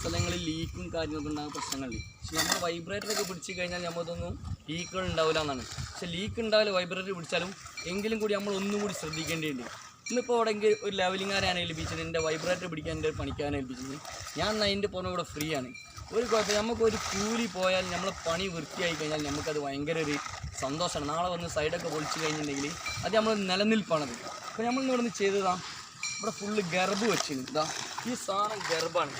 സ്ഥലങ്ങളിൽ ലീക്കും കാര്യങ്ങളൊക്കെ ഉണ്ടാകുന്ന പ്രശ്നങ്ങളുണ്ട്. പക്ഷെ നമ്മൾ വൈബ്രേറ്ററൊക്കെ പിടിച്ചു കഴിഞ്ഞാൽ നമ്മളതൊന്നും ലീക്കുകൾ ഉണ്ടാവില്ല എന്നാണ്. പക്ഷെ ലീക്ക് ഉണ്ടാവില്ല വൈബ്രേറ്റർ പിടിച്ചാലും എങ്കിലും കൂടി നമ്മൾ ഒന്നും കൂടി ശ്രദ്ധിക്കേണ്ടതുണ്ട് ഇന്നിപ്പോൾ എവിടെയെങ്കിൽ ഒരു ലെവലിങ്ങാരാണ് ഏൽപ്പിച്ചത്? എന്റെ വൈബ്രേറ്റർ പിടിക്കാൻ എന്റെ പണിക്കാരനെ ഏൽപ്പിച്ചത്. ഞാൻ അതിന്റെ പുറമെ ഇവിടെ ഫ്രീ ആണ്. ഒരു കുഴപ്പം നമുക്കൊരു കൂലി പോയാൽ നമ്മളെ പണി വൃത്തിയായി കഴിഞ്ഞാൽ നമുക്കത് ഭയങ്കര ഒരു സന്തോഷമാണ്. നാളെ വന്ന് സൈഡൊക്കെ പൊളിച്ചു കഴിഞ്ഞിട്ടുണ്ടെങ്കിൽ അത് നമ്മൾ നിലനിൽപ്പാണത്. അപ്പോൾ നമ്മൾ ഇവിടെ നിന്ന് ചെയ്തതാണ് ഇവിടെ ഫുള്ള് ഗർഭ് വെച്ചിരുന്നു ഈ സാധനം ഗർഭാണ്.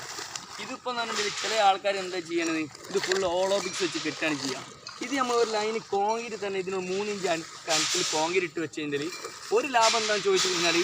ഇതിപ്പോൾ പറഞ്ഞാൽ ചില ആൾക്കാർ എന്താ ചെയ്യണത്? ഇത് ഫുള്ള് ഓളോബിക്സ് വെച്ച് കെട്ടാണ് ചെയ്യുക ഇത് നമ്മൾ ഒരു ലൈന് കോൺക്രീറ്റ് തന്നെ ഇതിന് മൂന്നിഞ്ച് കണക്കിൽ കോങ്കിരി ഇട്ട് വെച്ച് കഴിഞ്ഞാൽ ഒരു ലാഭം എന്താണെന്ന് ചോദിച്ചു കഴിഞ്ഞാൽ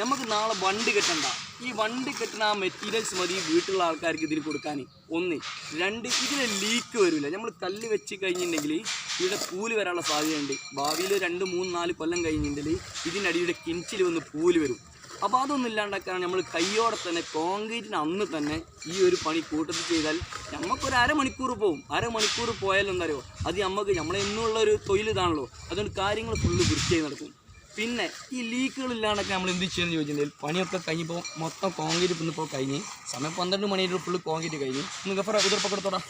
നമുക്ക് നാളെ വണ്ടി കെട്ടണ്ട. ഈ വണ്ടി കെട്ടുന്ന ആ മെറ്റീരിയൽസ് മതി വീട്ടിലുള്ള ആൾക്കാർക്ക് ഇതിൽ കൊടുക്കാൻ ഒന്ന്. രണ്ട് ഇതിന് ലീക്ക് വരില്ല നമ്മൾ കല്ല് വെച്ച് കഴിഞ്ഞിട്ടുണ്ടെങ്കിൽ ഇവിടെ പൂൽ വരാനുള്ള സാധ്യതയുണ്ട്. ഭാവിയിൽ രണ്ട് മൂന്ന് നാല് കൊല്ലം കഴിഞ്ഞിട്ടുണ്ടെങ്കിൽ ഇതിനടിയുടെ കിഞ്ചിൽ വന്ന് പൂൽ വരും. അപ്പോൾ അതൊന്നും ഇല്ലാണ്ടാക്കാൻ നമ്മൾ കയ്യോടെ തന്നെ കോൺക്രീറ്റിന് അന്ന് തന്നെ ഈ ഒരു പണി കൂട്ടത്തിൽ ചെയ്താൽ നമുക്കൊരു അരമണിക്കൂർ പോകും അരമണിക്കൂർ പോയാലും എന്താ അത് നമുക്ക് നമ്മളെ എന്നുള്ള ഒരു തൊഴിൽ ഇതാണല്ലോ. അതുകൊണ്ട് കാര്യങ്ങൾ ഫുള്ള് വൃത്തിയായി നടക്കും. പിന്നെ ഈ ലീക്കുകൾ ഇല്ലാണ്ടൊക്കെ നമ്മൾ എന്ത് ചെയ്യുമെന്ന് ചോദിച്ചിട്ടുണ്ടെങ്കിൽ പണിയൊക്കെ കഴിഞ്ഞപ്പോൾ മൊത്തം കോൺക്രീറ്റ് ഇന്നിപ്പോൾ കഴിഞ്ഞ് സമയം പന്ത്രണ്ട് മണിയായിട്ട് ഫുള്ള് കോൺക്രീറ്റ് കഴിഞ്ഞ് ഇന്ന് ഗഫറ ഉതിർപ്പക്കെടുത്തോടാ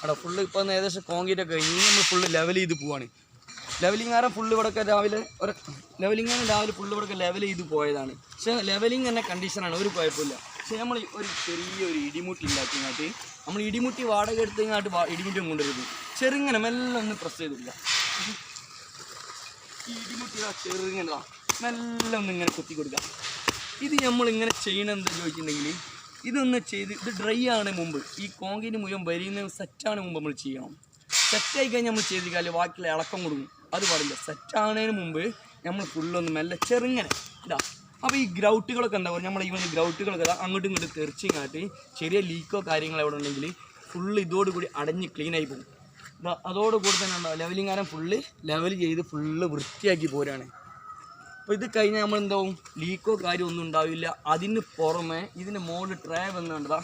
അവിടെ ഫുള്ള് ഇപ്പോൾ ഏകദേശം കോൺക്രീറ്റ് ഒക്കെ കഴിഞ്ഞ് നമ്മൾ ഫുള്ള് ലെവൽ ചെയ്ത് പോവാണ്. ലെവലിംഗ് ആരം ഫുള്ള് ഇവിടെയൊക്കെ രാവിലെ? ഒരു ലെവലിംഗ് ആണ് രാവിലെ ഫുള്ള് ഇവിടെയൊക്കെ ലെവൽ ചെയ്ത് പോയതാണ്. പക്ഷേ ലെവലിംഗ് തന്നെ കണ്ടീഷനാണ് ഒരു കുഴപ്പമില്ല. പക്ഷേ നമ്മൾ ഒരു ചെറിയൊരു ഇടിമുട്ടി ഉണ്ടാക്കിങ്ങാട്ട് നമ്മൾ ഇടിമുട്ടി വാടക എടുത്തങ്ങാട്ട് ഇടിമുട്ടി കൊണ്ടുവരുന്നത് ചെറുങ്ങനെ മെല്ലെ ഒന്ന് പ്രസ് ചെയ്തില്ല ഈ ഇടിമുട്ടി ചെറുങ്ങനെ മെല്ലെ ഒന്ന് ഇങ്ങനെ കുത്തി കൊടുക്കുക. ഇത് നമ്മൾ ഇങ്ങനെ ചെയ്യണം എന്താ ചോദിച്ചിട്ടുണ്ടെങ്കിൽ ഇതൊന്ന് ചെയ്ത് ഇത് ഡ്രൈ ആണ് മുമ്പ് ഈ കോങ്കിന് മുഴുവൻ വരിയുന്ന സെറ്റാണ് മുമ്പ് നമ്മൾ ചെയ്യണം. സെറ്റായി കഴിഞ്ഞാൽ നമ്മൾ ചെയ്ത് കാലം ബാക്കിയുള്ള ഇളക്കം കൊടുക്കും. അത് പാടില്ല. സെറ്റാകുന്നതിന് മുമ്പ് നമ്മൾ ഫുള്ളൊന്ന് മെല്ലെ ചെറുങ്ങനെ. ഇതാ. അപ്പോൾ ഈ ഗ്രൗട്ടുകളൊക്കെ എന്താ പറയുക? നമ്മൾ ഈ ഗ്രൗട്ടുകളൊക്കെ അങ്ങോട്ടും ഇങ്ങോട്ടും കാട്ടി ചെറിയ ലീക്കോ കാര്യങ്ങളോ എവിടെ ഉണ്ടെങ്കിൽ ഫുള്ള് ഇതോടുകൂടി അടഞ്ഞ് ക്ലീനായി പോകും. അതോടുകൂടി തന്നെ ഉണ്ടാവും ലെവലിംഗ് കാരം ഫുള്ള് ലെവൽ ചെയ്ത് ഫുള്ള് വൃത്തിയാക്കി പോരാണ്. അപ്പോൾ ഇത് കഴിഞ്ഞാൽ നമ്മൾ എന്താവും ലീക്കോ കാര്യം ഒന്നും ഉണ്ടാവില്ല. അതിന് പുറമെ ഇതിന് മുകളിൽ എന്ന് വന്നുകൊണ്ടതാ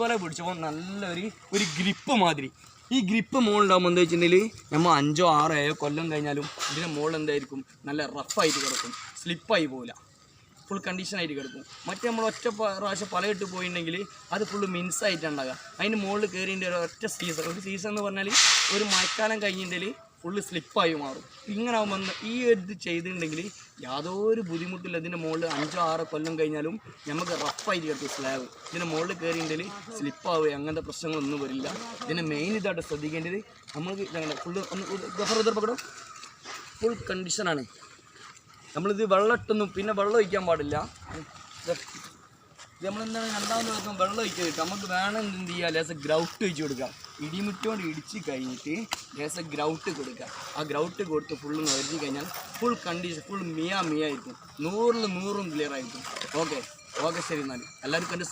പോലെ പിടിച്ചപ്പോൾ നല്ലൊരു ഒരു ഗ്രിപ്പ് മാതിരി. ഈ ഗ്രിപ്പ് മുകളിലുണ്ടാകുമ്പോൾ എന്താ വെച്ചിട്ടുണ്ടെങ്കിൽ നമ്മൾ അഞ്ചോ ആറോ ഏഴോ കൊല്ലം കഴിഞ്ഞാലും ഇതിന്റെ മുകളിൽ എന്തായിരിക്കും? നല്ല റഫായിട്ട് കിടക്കും. സ്ലിപ്പായി പോകില്ല ഫുൾ കണ്ടീഷനായിട്ട് കിടക്കും. മറ്റേ നമ്മൾ ഒറ്റ പ്രാവശ്യം പലയിട്ട് പോയിട്ടുണ്ടെങ്കിൽ അത് ഫുള്ള് മിൻസായിട്ട് ഉണ്ടാകുക അതിന് മുകളിൽ കയറിന്റെ ഒരു ഒറ്റ സീസൺ ഒരു സീസൺ എന്ന് പറഞ്ഞാൽ ഒരു മഴക്കാലം കഴിഞ്ഞിട്ടുണ്ടെങ്കിൽ ഫുള്ള് സ്ലിപ്പായി മാറും. ഇങ്ങനെ ആകുമ്പോൾ ഈ ഇത് ചെയ്തിട്ടുണ്ടെങ്കിൽ യാതൊരു ബുദ്ധിമുട്ടില്ല. ഇതിന്റെ മുകളിൽ അഞ്ചോ ആറോ കൊല്ലം കഴിഞ്ഞാലും നമുക്ക് റഫായിരിക്കും സ്ലാബ് ഇതിന്റെ മുകളിൽ കയറിയിട്ടുണ്ടെങ്കിൽ സ്ലിപ്പാവുക അങ്ങനത്തെ പ്രശ്നങ്ങളൊന്നും വരില്ല. ഇതിനെ മെയിൻ ഇതായിട്ട് ശ്രദ്ധിക്കേണ്ടത് നമ്മൾക്ക് ഫുള്ള് ഒന്ന് ഗഫർ ഉദർപ്പക്കടോ ഫുൾ കണ്ടീഷനാണ് നമ്മളിത് വെള്ളം ഇട്ടൊന്നും പിന്നെ വെള്ളം ഒഴിക്കാൻ പാടില്ല. നമ്മളെന്താണ് രണ്ടാമത് ദിവസം വെള്ളം ഒഴിച്ച് കിട്ടും നമുക്ക് വേണം എന്ത് ചെയ്യുക ലേസം ഗ്രൗട്ട് ഒഴിച്ച് കൊടുക്കാം. ഇടിമുറ്റോണ്ട് ഇടിച്ച് കഴിഞ്ഞിട്ട് ലേസം ഗ്രൗട്ട് കൊടുക്കുക ആ ഗ്രൗട്ട് കൊടുത്ത് ഫുള്ള് നിറഞ്ഞു കഴിഞ്ഞാൽ ഫുൾ കണ്ടീഷൻ ഫുൾ മിയ മിയ ആയിരിക്കും നൂറിൽ നൂറും ക്ലിയർ ആയിരിക്കും. ഓക്കെ ഓക്കെ ശരി എന്നാൽ എല്ലാവർക്കും എന്റെ